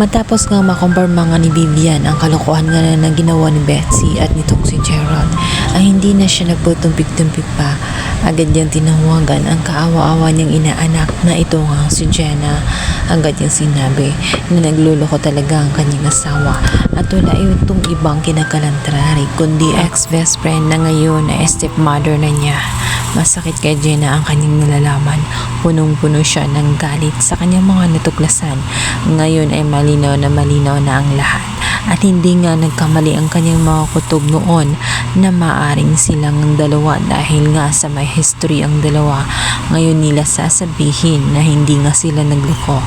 Matapos nga makumpirma nga ni Vivian ang kalokohan nga na, na ginawa ni Betsy at nitong si Gerald ay hindi na siya nagputumpik-tumpik pa. Agad niyang tinawagan ang kaawa-awa niyang inaanak na ito nga si Jenna. Agad niyang sinabi na nagluloko talaga ang kanyang asawa at wala itong ibang kinakalantrari kundi ex-best friend na ngayon na stepmother na niya. Masakit kay Jenna ang kanyang nalalaman. Punong-puno siya ng galit sa kanyang mga natuklasan. Ngayon ay malinaw na malinaw na ang lahat. At hindi nga nagkamali ang kanyang mga kutob noon na maaring silang ang dalawa dahil nga sa may history ang dalawa. Ngayon nila sasabihin na hindi nga sila nagloko.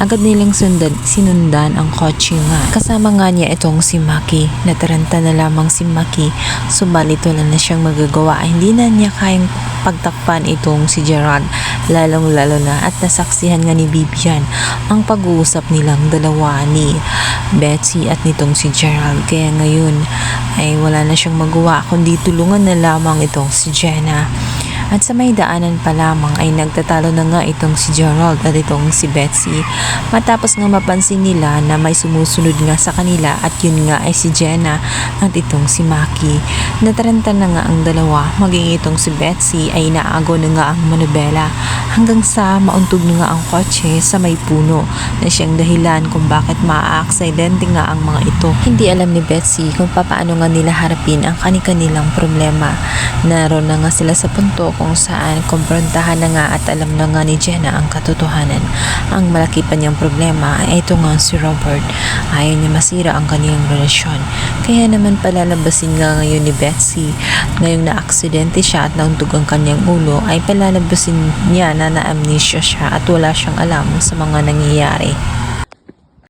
Agad nilang sundan, sinundan ang kotse nga. Kasama nga niya itong si Maki. Nataranta na lamang si Maki. Subalit wala na siyang magagawa. Hindi na niya kayang pagtakpan itong si Gerard. Lalong lalo na at nasaksihan nga ni Vivian ang pag-uusap nilang dalawa ni Betsy at nitong si Gerald. Kaya ngayon ay wala na siyang magawa kundi tulungan na lamang itong si Jenna. At sa may daanan pa lamang ay nagtatalo na nga itong si Gerald at itong si Betsy. Matapos nga mapansin nila na may sumusunod nga sa kanila at yun nga ay si Jenna at itong si Maki. Nataranta na nga ang dalawa maging itong si Betsy ay naago na nga ang manubela hanggang sa mauntog na nga ang kotse sa may puno na siyang dahilan kung bakit maa-aksidente nga ang mga ito. Hindi alam ni Betsy kung paano nga nila harapin ang kani-kanilang problema. Naroon na nga sila sa punto kung saan kumprontahan na nga at alam na nga ni Jenna ang katotohanan. Ang malaki pa niyang problema ay ito nga si Robert. Ayaw niya masira ang kaniyang relasyon. Kaya naman palalabasin nga ngayon ni Betsy. Ngayong na-aksidente siya at nauntog ang kanyang ulo ay palalabasin niya na na-amnesia siya at wala siyang alam sa mga nangyayari.